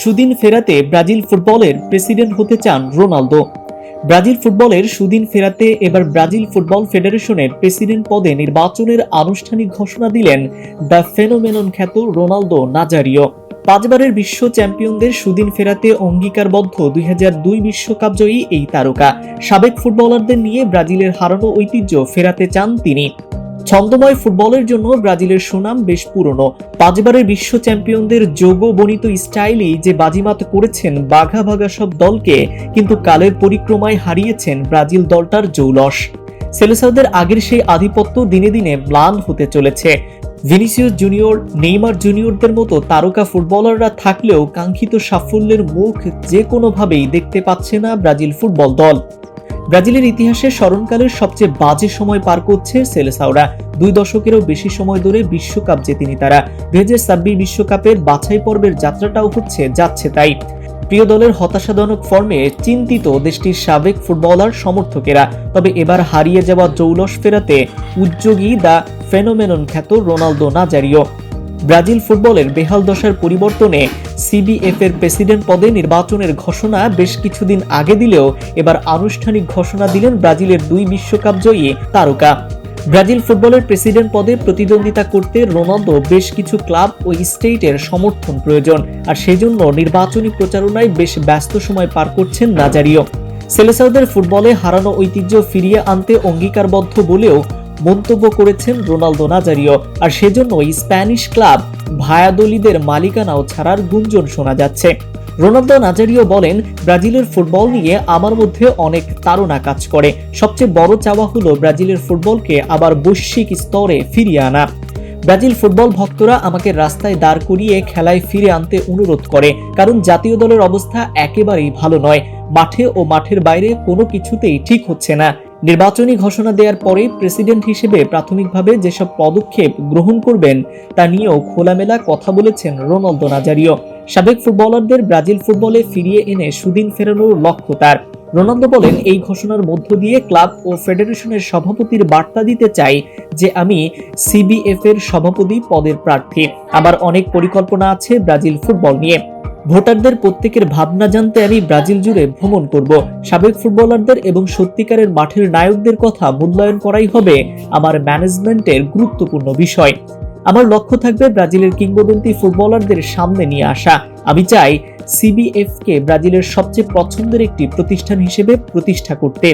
সুদিন ফেরাতে ব্রাজিল ফুটবলের প্রেসিডেন্ট হতে চান রোনালদো। ব্রাজিল ফুটবলের সুদিন ফেরাতে এবার ব্রাজিল ফুটবল ফেডারেশনের প্রেসিডেন্ট পদে নির্বাচনের আনুষ্ঠানিক ঘোষণা দিলেন দ্য ফেনোমেনন খ্যাত রোনালদো নাজারিও। পাঁচবারের বিশ্ব চ্যাম্পিয়নদের সুদিন ফেরাতে অঙ্গীকারবদ্ধ দুই বিশ্বকাপ জয়ী এই তারকা। সাবেক ফুটবলারদের নিয়ে ব্রাজিলের হারানো ঐতিহ্য ফেরাতে চান তিনি। ছন্দময় ফুটবলের জন্য ব্রাজিলের সুনাম বেশ পুরনো। পাঁচবারের বিশ্ব চ্যাম্পিয়নদের যোগ বনিত স্টাইলেই যে বাজিমাত করেছেন বাঘা বাঘা সব দলকে, কিন্তু কালের পরিক্রমায় হারিয়েছেন ব্রাজিল দলটার জৌলস। সেলেসাওদের আগের সেই আধিপত্য দিনে দিনে ম্লান হতে চলেছে। ভিনিসিয়াস জুনিয়র, নেইমার জুনিয়রদের মতো তারকা ফুটবলাররা থাকলেও কাঙ্ক্ষিত সাফল্যের মুখ যে কোনোভাবেই দেখতে পাচ্ছে না ব্রাজিল ফুটবল দল। ব্রাজিলের ইতিহাসে স্মরণকালের সবচেয়ে বাজে সময় পার করছে সেলেসাওরা। দুই দশকেরও বেশি সময় ধরে বিশ্বকাপ জেতেনি তারা। দুই বিশ্বকাপের বাছাই পর্বের যাত্রাটাও হচ্ছে, যাচ্ছে তাই। প্রিয় দলের হতাশাজনক ফর্মে চিন্তিত দেশটির সাবেক ফুটবলার সমর্থকেরা। তবে এবার হারিয়ে যাওয়া জৌলস ফেরাতে উদ্যোগী দ্য ফেনোমেনন খ্যাত রোনালদো নাজারিও। ব্রাজিল ফুটবলের বেহাল দশার পরিবর্তনে সিবিএফ এর প্রেসিডেন্ট পদে নির্বাচনের ঘোষণা বেশ কিছুদিন আগে দিলেও এবার আনুষ্ঠানিক ঘোষণা দিলেন ব্রাজিলের দুই বিশ্বকাপ জয়ী তারকা। ব্রাজিল ফুটবলের প্রেসিডেন্ট পদে প্রতিদ্বন্দ্বিতা করতে রোনালদো বেশ কিছু ক্লাব ও স্টেটের সমর্থন প্রয়োজন, আর সেজন্য নির্বাচনী প্রচারণায় বেশ ব্যস্ত সময় পার করছেন নাজারিও। সেলেসাউদের ফুটবলে হারানো ঐতিহ্য ফিরিয়ে আনতে অঙ্গীকারবদ্ধ বলেও মন্তব্য করেছেন রোনালদো নাজারিও। আর সেজন্যই স্প্যানিশ ক্লাব ভায়াদলিদের মালিকানাও ছাড়ার গুঞ্জন শোনা যাচ্ছে। রোনালদো নাজারিও বলেন, ব্রাজিলের ফুটবল নিয়ে আমার মধ্যে অনেক তাড়না কাজ করে। সবচেয়ে বড় চাওয়া হলো ব্রাজিলের ফুটবলকে আবার বৈশ্বিক স্তরে ফিরিয়ে আনা। ব্রাজিল ফুটবল ভক্তরা আমাকে রাস্তায় দাঁড় করিয়ে খেলায় ফিরে আনতে অনুরোধ করে, কারণ জাতীয় দলের অবস্থা একেবারেই ভালো নয়। মাঠে ও মাঠের বাইরে কোনো কিছুতেই ঠিক হচ্ছে না। নির্বাচনী ঘোষণা দেওয়ার পরে প্রেসিডেন্ট হিসেবে প্রাথমিকভাবে যেসব পদক্ষেপ গ্রহণ করবেন তা নিয়েও খোলামেলা কথা বলেছেন রোনালদো নাজারিও। সাবেক ফুটবলারদের ব্রাজিল ফুটবলে ফিরিয়ে এনে সুদিন ফেরানোর লক্ষ্য তার। রোনালদো বলেন, এই ঘোষণার মধ্য দিয়ে ক্লাব ও ফেডারেশনের সভাপতির বার্তা দিতে চাই যে আমি সিবিএফ এর সভাপতি পদের প্রার্থী। আমার অনেক পরিকল্পনা আছে ব্রাজিল ফুটবল নিয়ে। ভোটারদের প্রত্যেকের ভাবনা জানতে আমি ব্রাজিল জুড়ে ভ্রমণ করব। সাবেক ফুটবলারদের এবং সত্যিকারের মাঠের নায়কদের কথা মূল্যায়ন করাই হবে আমার ম্যানেজমেন্টের গুরুত্বপূর্ণ বিষয়। আমার লক্ষ্য থাকবে ব্রাজিলের কিংবদন্তি ফুটবলারদের সামনে নিয়ে আসা। আমি চাই সিবিএফকে ব্রাজিলের সবচেয়ে পছন্দের একটি প্রতিষ্ঠান হিসেবে প্রতিষ্ঠা করতে।